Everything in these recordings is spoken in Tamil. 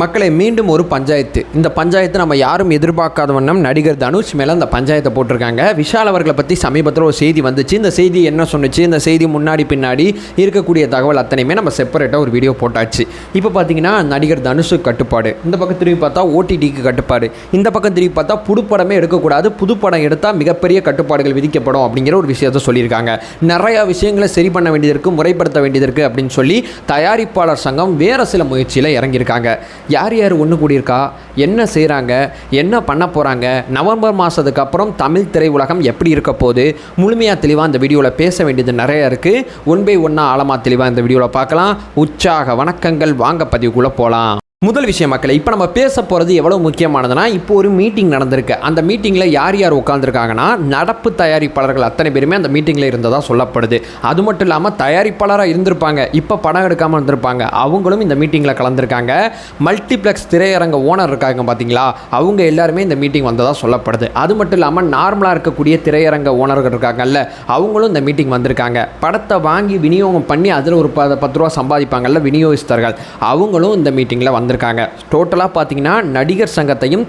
மக்களை மீண்டும் ஒரு பஞ்சாயத்து. இந்த பஞ்சாயத்து நம்ம யாரும் எதிர்பார்க்காத வண்ணம் நடிகர் தனுஷ் மேலே அந்த பஞ்சாயத்தை போட்டிருக்காங்க. விஷால் அவர்களை பற்றி சமீபத்தில் ஒரு செய்தி வந்துச்சு. இந்த செய்தி என்ன சொன்னுச்சு? இந்த செய்தி முன்னாடி பின்னாடி இருக்கக்கூடிய தகவல் அத்தனையுமே நம்ம செப்பரேட்டாக ஒரு வீடியோ போட்டாச்சு. இப்போ பார்த்தீங்கன்னா நடிகர் தனுஷுக்கு கட்டுப்பாடு. இந்த பக்கம் திரும்பி பார்த்தா ஓடிடிக்கு கட்டுப்பாடு. இந்த பக்கம் திரும்பி பார்த்தா புதுப்படமே எடுக்கக்கூடாது. புதுப்படம் எடுத்தால் மிகப்பெரிய கட்டுப்பாடுகள் விதிக்கப்படும் அப்படிங்கிற ஒரு விஷயத்தை சொல்லியிருக்காங்க. நிறையா விஷயங்களை சரி பண்ண வேண்டியது இருக்குது முறைப்படுத்த வேண்டியது இருக்குது அப்படின்னு சொல்லி தயாரிப்பாளர் சங்கம் வேறு சில முயற்சியில் இறங்கியிருக்காங்க. யார் யார் ஒன்று கூடியிருக்கா? என்ன செய்கிறாங்க என்ன பண்ண போகிறாங்க நவம்பர் மாதத்துக்கு அப்புறம் தமிழ் திரையுலகம் எப்படி இருக்க போது முழுமையாக தெளிவாக இந்த வீடியோவில் பேச வேண்டியது நிறைய இருக்குது ஒன் பை ஒன்னாக ஆழமாக தெளிவாக இந்த வீடியோவில் பார்க்கலாம். உற்சாக வணக்கங்கள். வாங்க பதிவுக்குள்ளே போகலாம் முதல் விஷயம் மக்களை இப்போ நம்ம பேச போகிறது எவ்வளோ முக்கியமானதுன்னா இப்போ ஒரு மீட்டிங் நடந்திருக்கு. அந்த மீட்டிங்கில் யார் யார் உட்காந்துருக்காங்கன்னா நடப்பு தயாரிப்பாளர்கள் அத்தனை பேருமே அந்த மீட்டிங்கில் இருந்ததாக சொல்லப்படுது. அது மட்டும் இல்லாமல் தயாரிப்பாளராக இருந்திருப்பாங்க. இப்போ படம் எடுக்காமல் இருந்திருப்பாங்க. அவங்களும் இந்த மீட்டிங்கில் கலந்துருக்காங்க. மல்டிப்ளெக்ஸ் திரையரங்க ஓனர் இருக்காங்க பார்த்தீங்களா அவங்க எல்லாருமே இந்த மீட்டிங் வந்ததாக சொல்லப்படுது. அது மட்டும் இல்லாமல் நார்மலாக இருக்கக்கூடிய திரையரங்க ஓனர்கள் இருக்காங்கல்ல அவங்களும் இந்த மீட்டிங் வந்திருக்காங்க. படத்தை வாங்கி விநியோகம் பண்ணி அதில் ஒரு ப பத்து ரூபா சம்பாதிப்பாங்கல்ல விநியோகிஸ்தர்கள். அவங்களும் இந்த மீட்டிங்கில் வந்து வந்திருக்காங்க. டோட்டலாக பார்த்தீங்கன்னா நடிகர் சங்கத்தையும்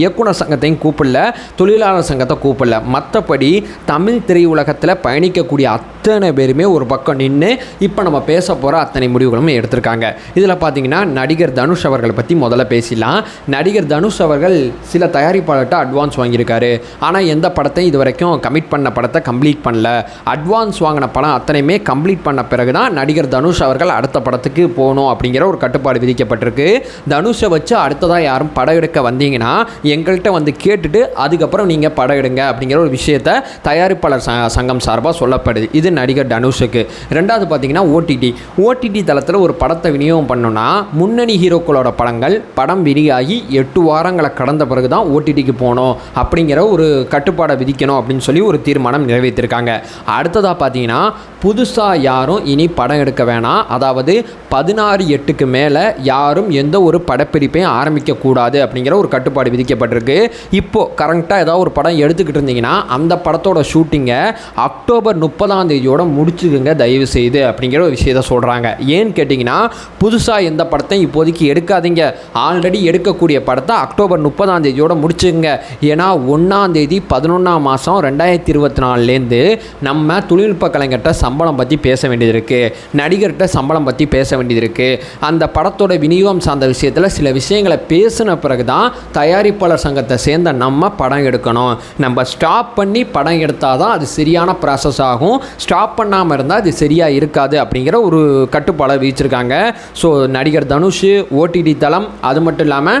இயக்குனர் சங்கத்தையும் கூப்பிடல தொழிலாளர் சங்கத்தை கூப்பிடல. மற்றபடி தமிழ் திரையுலகத்தில் பயணிக்கக்கூடிய அத்தனை பேருமே ஒரு பக்கம் நின்று இப்போ நம்ம பேச போகிற அத்தனை முடிவுகளும் எடுத்திருக்காங்க. இதில் பார்த்தீங்கன்னா நடிகர் தனுஷ் அவர்களை பற்றி முதல்ல பேசிடலாம். நடிகர் தனுஷ் அவர்கள் சில தயாரிப்பாளர்கிட்ட அட்வான்ஸ் வாங்கியிருக்காரு. ஆனால் எந்த படத்தையும் இது வரைக்கும் கமிட் பண்ண படத்தை கம்ப்ளீட் பண்ணல. அட்வான்ஸ் வாங்கின படம் அத்தனையுமே கம்ப்ளீட் பண்ண பிறகு தான் நடிகர் தனுஷ் அவர்கள் அடுத்த படத்துக்கு போகணும் அப்படிங்கிற ஒரு கட்டுப்பாடு விதிக்கப்பட்டிருக்கு. தனுஷை வச்சு அடுத்ததாக யாரும் படம் எடுக்க வந்தீங்கன்னா எங்கள்கிட்ட வந்து கேட்டுட்டு அதுக்கப்புறம் நீங்கள் படம் எடுங்க அப்படிங்கிற ஒரு விஷயத்த தயாரிப்பாளர் ச சங்கம் சார்பாக சொல்லப்படுது. இது நடிகர் தனுஷுக்கு. ரெண்டாவது பார்த்தீங்கன்னா ஓடிடி ஓடிடி தளத்தில் ஒரு படத்தை விநியோகம் பண்ணோன்னா முன்னணி ஹீரோக்களோட படங்கள் படம் விரிவாகி எட்டு வாரங்களை கடந்த பிறகு தான் ஓடிடிக்கு போகணும் அப்படிங்கிற ஒரு கட்டுப்பாடை விதிக்கணும் அப்படின்னு சொல்லி ஒரு தீர்மானம் நிறைவேற்றிருக்காங்க. அடுத்ததாக பார்த்தீங்கன்னா புதுசாக யாரும் இனி படம் எடுக்க வேணாம். அதாவது பதினாறு எட்டுக்கு மேலே யாரும் எந்த ஒரு படப்பிடிப்பையும் ஆரம்பிக்கக்கூடாது அப்படிங்கிற ஒரு கட்டுப்பாடு விதிக்கப்பட்டிருக்கு. இப்போது கரெக்டாக ஏதாவது ஒரு படம் எடுத்துக்கிட்டு இருந்தீங்கன்னா அந்த படத்தோட ஷூட்டிங்கை அக்டோபர் முப்பதாம் தேதியோட முடிச்சுக்குங்க தயவு செய்து அப்படிங்கிற ஒரு விஷயத்த சொல்கிறாங்க ஏன்னு கேட்டிங்கன்னா புதுசாக எந்த படத்தையும் இப்போதைக்கு எடுக்காதீங்க. ஆல்ரெடி எடுக்கக்கூடிய படத்தை அக்டோபர் முப்பதாம் தேதியோட முடிச்சுக்குங்க. ஏன்னா ஒன்றாம் தேதி பதினொன்றாம் மாதம் ரெண்டாயிரத்தி இருபத்தி நாலுலேருந்து நம்ம தொழில்நுட்ப கலைஞர்கிட்ட சம்பளம் பற்றி பேச வேண்டியது இருக்குது நடிகர்கிட்ட சம்பளம் பற்றி பேச வேண்டியது இருக்குது அந்த படத்தோட விநியோகம் சார்ந்த விஷயத்தில் சில விஷயங்களை பேசின பிறகு தான் தயாரிப்பாளர் சங்கத்தை சேர்ந்த நம்ம படம் எடுக்கணும். நம்ம ஸ்டாப் பண்ணி படம் எடுத்தால் தான் அது சரியான ப்ராசஸ் ஆகும். ஸ்டாப் பண்ணாமல் இருந்தால் அது சரியாக இருக்காது அப்படிங்கிற ஒரு கட்டுப்பாடை விதிச்சிருக்காங்க. ஸோ நடிகர் தனுஷ் ஓடிடி தளம் அது மட்டும் இல்லாமல்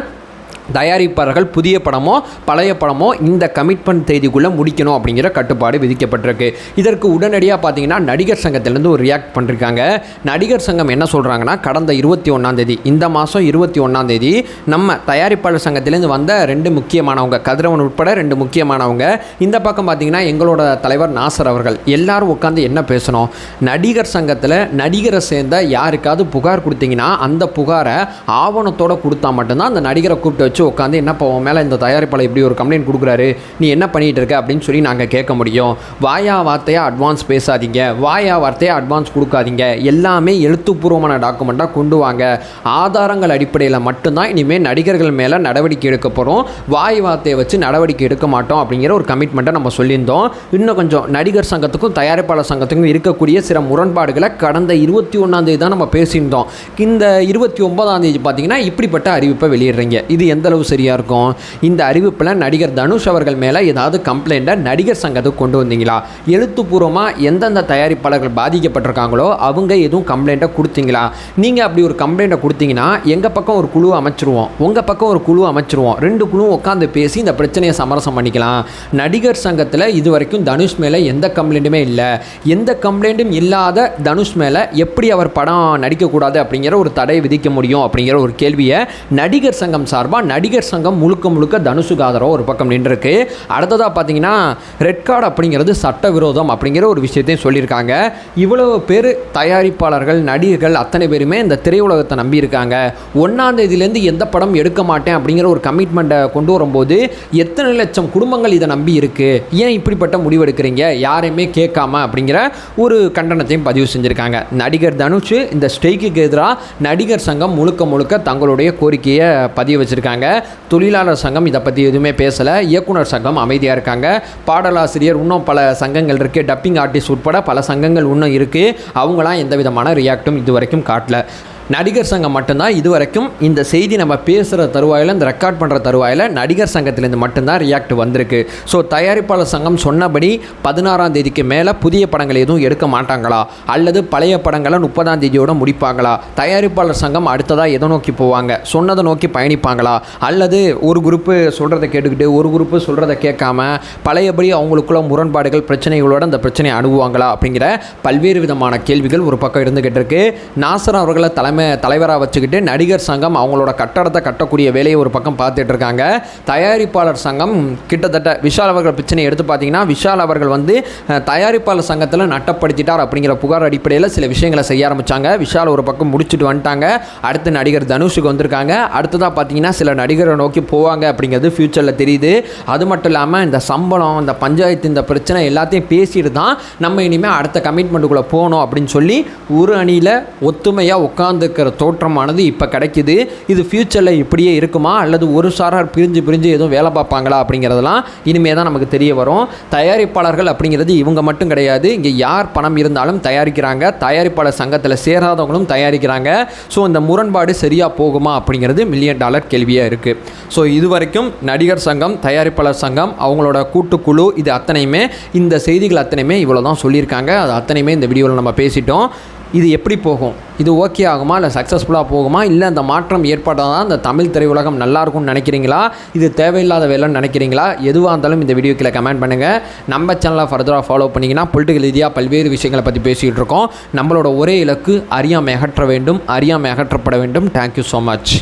தயாரிப்பாளர்கள் புதிய படமோ பழைய படமோ இந்த கமிட்மெண்ட் தேதிக்குள்ளே முடிக்கணும் அப்படிங்கிற கட்டுப்பாடு விதிக்கப்பட்டிருக்கு. இதற்கு உடனடியாக பார்த்தீங்கன்னா நடிகர் சங்கத்திலேருந்து ஒரு ரியாக்ட் பண்ணிருக்காங்க. நடிகர் சங்கம் என்ன சொல்கிறாங்கன்னா கடந்த இருபத்தி ஒன்றாந்தேதி இந்த மாதம் இருபத்தி ஒன்றாந்தேதி நம்ம தயாரிப்பாளர் சங்கத்திலேருந்து வந்த ரெண்டு முக்கியமானவங்க கதிரவன் உட்பட ரெண்டு முக்கியமானவங்க இந்த பக்கம் பார்த்தீங்கன்னா எங்களோட தலைவர் நாசர் அவர்கள் எல்லாரும் உட்காந்து என்ன பேசணும்? நடிகர் சங்கத்தில் நடிகரை சேர்ந்த யாருக்காவது புகார் கொடுத்தீங்கன்னா அந்த புகாரை ஆவணத்தோட கொடுத்தா மட்டும்தான் அந்த நடிகரை கூப்பிட்டு வச்சு உட்காந்து என்னப்பா உன் மேலே இந்த தயாரிப்பாளர் இப்படி ஒரு கம்ப்ளைண்ட் கொடுக்குறாரு நீ என்ன பண்ணிட்டு இருக்க அப்படின்னு சொல்லி நாங்கள் கேட்க முடியும். வாயா வார்த்தையாக அட்வான்ஸ் பேசாதீங்க. வாயா வார்த்தையாக அட்வான்ஸ் கொடுக்காதீங்க. எல்லாமே எழுத்துப்பூர்வமான டாக்குமெண்ட்டாக கொண்டு வாங்க. ஆதாரங்கள் அடிப்படையில் மட்டும்தான் இனிமேல் நடிகர்கள் மேலே நடவடிக்கை எடுக்க போகிறோம் வாய் வார்த்தையை வச்சு நடவடிக்கை எடுக்க மாட்டோம் அப்படிங்கிற ஒரு கமிட்மெண்ட்டை நம்ம சொல்லியிருந்தோம். இன்னும் கொஞ்சம் நடிகர் சங்கத்துக்கும் தயாரிப்பாளர் சங்கத்துக்கும் இருக்கக்கூடிய சில முரண்பாடுகளை கடந்த இருபத்தி ஒன்றாந்தேதி தான் நம்ம பேசியிருந்தோம். இந்த இருபத்தி ஒன்பதாம் தேதி பார்த்தீங்கன்னா இப்படிப்பட்ட அறிவிப்பை வெளியிடுறீங்க. இது எந்த அளவு சரியாக இருக்கும்? இந்த அறிவிப்பில் நடிகர் தனுஷ் அவர்கள் மேலே ஏதாவது கம்ப்ளைண்ட்டை நடிகர் சங்கத்துக்கு கொண்டு வந்தீங்களா? எழுத்துப்பூர்வமாக எந்தெந்த தயாரிப்பாளர்கள் பாதிக்கப்பட்டிருக்காங்களோ அவங்க எதுவும் கம்ப்ளைண்ட்டை கொடுத்தீங்களா? நீங்கள் அப்படி ஒரு கம்ப்ளைண்ட்டை கொடுத்தீங்கன்னா எங்கள் பக்கம் ஒரு குழு அமைச்சிருவோம். உங்கள் பக்கம் ஒரு குழு அமைச்சிருவோம். ரெண்டு குழுவும் உட்காந்து பேசி இந்த பிரச்சனையை சமரசம் பண்ணிக்கலாம். நடிகர் சங்கத்தில் இது வரைக்கும் தனுஷ் மேலே எந்த கம்ப்ளைண்ட்டுமே இல்லை. எந்த கம்ப்ளைண்ட்டும் இல்லாத தனுஷ் மேலே எப்படி அவர் படம் நடிக்கக்கூடாது அப்படிங்கிற ஒரு தடை விதிக்க முடியும் அப்படிங்கிற ஒரு கேள்வியை நடிகர் சங்கம் சார்பாக நடிகர் சங்கம் முழுக்க முழுக்க தனுஷுக்கு ஆதரவாக ஒரு பக்கம் நின்றுருக்கு. அடுத்ததாக பார்த்தீங்கன்னா ரெட் கார்டு அப்படிங்கிறது சட்டவிரோதம் அப்படிங்கிற ஒரு விஷயத்தையும் சொல்லியிருக்காங்க. இவ்வளவு பேர் தயாரிப்பாளர்கள் நடிகர்கள் அத்தனை பேருமே இந்த திரையுலகத்தை நம்பியிருக்காங்க. ஒன்றாம் தேதியிலேருந்து எந்த படம் எடுக்க மாட்டேன் அப்படிங்கிற ஒரு கமிட்மெண்ட்டை கொண்டு வரும்போது எத்தனை லட்சம் குடும்பங்கள் இதை நம்பி இருக்குது ஏன் இப்படிப்பட்ட முடிவெடுக்கிறீங்க யாரையுமே கேட்காம அப்படிங்கிற ஒரு கண்டனத்தையும் பதிவு செஞ்சுருக்காங்க. நடிகர் தனுஷ் இந்த ஸ்ட்ரைக்குக்கு எதிராக நடிகர் சங்கம் முழுக்க முழுக்க தங்களுடைய கோரிக்கையை பதிவு வச்சுருக்காங்க. தொழிலாளர் சங்கம் இதை பற்றி எதுவுமே பேசலை. இயக்குனர் சங்கம் அமைதியாக இருக்காங்க. பாடலாசிரியர் இன்னும் பல சங்கங்கள் இருக்குது டப்பிங் ஆர்டிஸ்ட் உட்பட பல சங்கங்கள் இன்னும் இருக்குது அவங்களாம் எந்த விதமான ரியாக்டும் இது வரைக்கும் காட்டல. நடிகர் சங்கம் மட்டும்தான் இது வரைக்கும் இந்த செய்தி நம்ம பேசுகிற தருவாயில் இந்த ரெக்கார்ட் பண்ணுற தருவாயில் நடிகர் சங்கத்திலேருந்து மட்டும்தான் ரியாக்ட் வந்திருக்கு. ஸோ தயாரிப்பாளர் சங்கம் சொன்னபடி பதினாறாம் தேதிக்கு மேலே புதிய படங்கள் எதுவும் எடுக்க மாட்டாங்களா? அல்லது பழைய படங்களை முப்பதாம் தேதியோட முடிப்பாங்களா? தயாரிப்பாளர் சங்கம் அடுத்ததாக எதை நோக்கி போவாங்க? சொன்னதை நோக்கி பயணிப்பாங்களா? அல்லது ஒரு குரூப்பு சொல்கிறத கேட்டுக்கிட்டு ஒரு குரூப்பு சொல்கிறத கேட்காம பழையபடி அவங்களுக்குள்ள முரண்பாடுகள் பிரச்சனைகளோட அந்த பிரச்சனையை அணுகுவாங்களா? அப்படிங்கிற பல்வேறு விதமான கேள்விகள் ஒரு பக்கம் இருந்துகிட்டு இருக்கு. நாசர் அவர்களை தலைமை தலைவராக வச்சுக்கிட்டு நடிகர் சங்கம் அவங்களோட கட்டடத்தை கட்டக்கூடிய வேலையை ஒரு பக்கம் பார்த்துட்டு இருக்காங்க. தயாரிப்பாளர் சங்கம் கிட்டத்தட்ட விஷால் அவர்கள் பிரச்சனையை எடுத்து பார்த்தீங்கன்னா விஷால் அவர்கள் வந்து தயாரிப்பாளர் சங்கத்தில் நட்டப்படுத்திட்டார் அப்படிங்கிற புகார் அடிப்படையில் சில விஷயங்களை செய்ய ஆரம்பித்தாங்க விஷால் ஒரு பக்கம் முடிச்சுட்டு வந்துட்டாங்க. அடுத்து நடிகர் தனுஷுக்கு வந்திருக்காங்க. அடுத்ததாக பார்த்தீங்கன்னா சில நடிகரை நோக்கி போவாங்க அப்படிங்கிறது ஃப்யூச்சரில் தெரியுது. அது மட்டும் இல்லாமல் இந்த சம்பளம் இந்த பஞ்சாயத்து இந்த பிரச்சனை எல்லாத்தையும் பேசிட்டு தான் நம்ம இனிமேல் அடுத்த கமிட்மெண்ட்டுக்குள்ளே போகணும் அப்படின்னு சொல்லி ஒரு அணியில் ஒத்துமையாக உட்காந்து உட்காந்துருக்கிற தோற்றமானது இப்போ கிடைக்குது. இது ஃப்யூச்சரில் இப்படியே இருக்குமா? அல்லது ஒரு சாரார் பிரிஞ்சு பிரிஞ்சு எதுவும் வேலை பார்ப்பாங்களா? அப்படிங்கிறதெல்லாம் இனிமே தான் நமக்கு தெரிய வரும். தயாரிப்பாளர்கள் அப்படிங்கிறது இவங்க மட்டும் கிடையாது. இங்கே யார் பணம் இருந்தாலும் தயாரிக்கிறாங்க. தயாரிப்பாளர் சங்கத்தில் சேராதவங்களும் தயாரிக்கிறாங்க. ஸோ இந்த முரண்பாடு சரியாக போகுமா? அப்படிங்கிறது மில்லியன் டாலர் கேள்வியாக இருக்குது ஸோ இது வரைக்கும் நடிகர் சங்கம் தயாரிப்பாளர் சங்கம் அவங்களோட கூட்டுக்குழு இது அத்தனையுமே இந்த செய்திகள் அத்தனையுமே இவ்வளோ தான் சொல்லியிருக்காங்க. அது அத்தனையுமே இந்த வீடியோவில் நம்ம பேசிட்டோம். இது எப்படி போகும்? இது ஓகே ஆகுமா? இல்லை சக்ஸஸ்ஃபுல்லாக போகுமா? இல்லை அந்த மாற்றம் ஏற்பட்டால் தான் இந்த தமிழ் திரையுலகம் நல்லா இருக்கும்னு நினைக்கிறீங்களா? இது தேவையில்லாத வேலைன்னு நினைக்கிறீங்களா? எதுவாக இருந்தாலும் இந்த வீடியோ கீழே கமெண்ட் பண்ணுங்கள் நம்ம சேனலை ஃபர்தராக ஃபாலோ பண்ணிங்கன்னா பொலிட்டிக்கல் ரீதியாக பல்வேறு விஷயங்களை பற்றி பேசிகிட்டு இருக்கோம். நம்மளோட ஒரே இலக்கு அறியாமை அகற்ற வேண்டும் அறியாமை அகற்றப்பட வேண்டும். Thank you so much